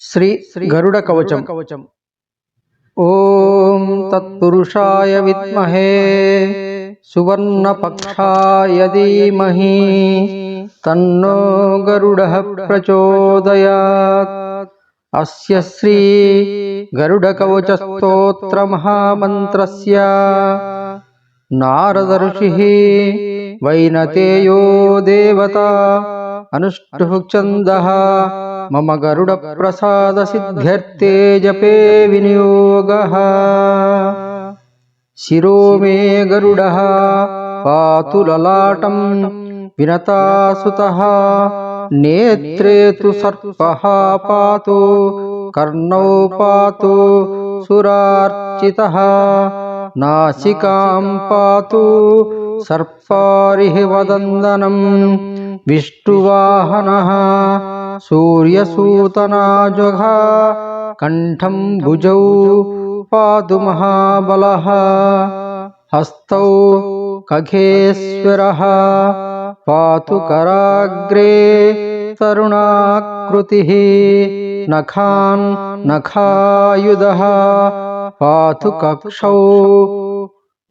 శ్రీ గరుడ కవచం. కవచం. ఓం తత్పురుషాయ విద్మహే సువర్ణపక్షాయ ధీమహి తన్నో గరుడ ప్రచోదయాత్. అస్య శ్రీ గరుడ కవచ స్తోత్ర మహామంత్రస్య నారద ఋషి వైనతేయో దేవత అనుష్ఠుః ఛందః మమ గరుడ ప్రసాద సిద్ధ్యర్థే జపే వినియోగः. శిరో మే గరుడः పాతు లలాటం వినతాసుతः. నేత్రే తు సర్పः పాతు కర్ణౌ పాతు సురార్చితः నాసికాం పాతు సర్పారిः వదందనం విష్ణువాహనः సూర్యసూతనాజఘ కంఠం భుజౌ పాదు మహాబలः హస్తౌ ఖగేశ్వరः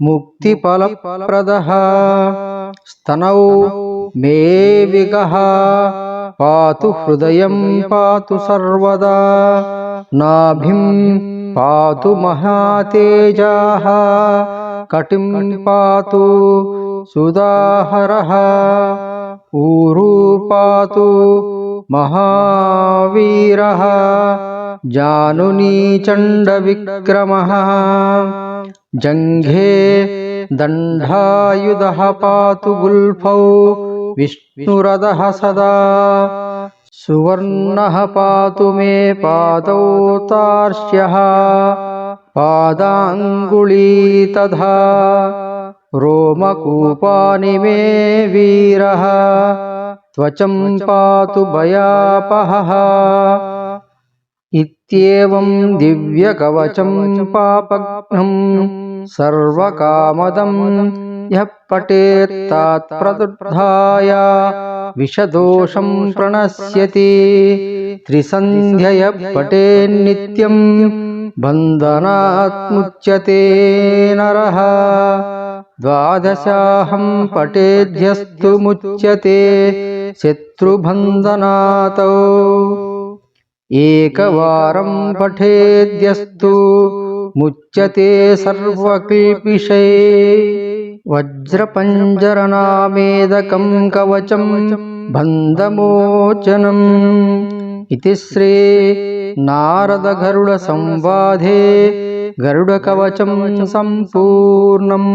मुक्तिफलप्रदः। स्तनौ मे विगः। पातु हृदयं पातु सर्वदा। नाभिं पातु महातेजाः। कटिं पातु सुदाहरः। ऊरू पातु महावीरः। जानुनी चण्डविक्रमः। जङ्घे दण्डायुधः पातु गुल्फौ विष्णुरदः सदा। सुवर्णः पातु मे पादौ तार्ष्यः पादाङ्गुली तथा। रोमकूपानि मे वीरः त्वचं पातु भयापहः। ఇత్యేవం దివ్యకవచం పాపఘ్నం సర్వకామదం యః పఠేత్తాత్ప్రదుర్ధాయ విషదోషం ప్రణశ్యతి త్రిసంధ్యయ పఠేన్నిత్యం బంధనాత్ముచ్యతే నరః ద్వాదశాహం పఠేధ్యస్తు ముచ్యతే శత్రుబంధనాతౌ एकवारं पठेद्यस्तु मुच्यते सर्वकिल्पिषे वज्रपञ्जरनामेदकं कवचं बन्धमोचनम् इति श्री नारदगरुडसंवादे गरुडकवचं सम्पूर्णम्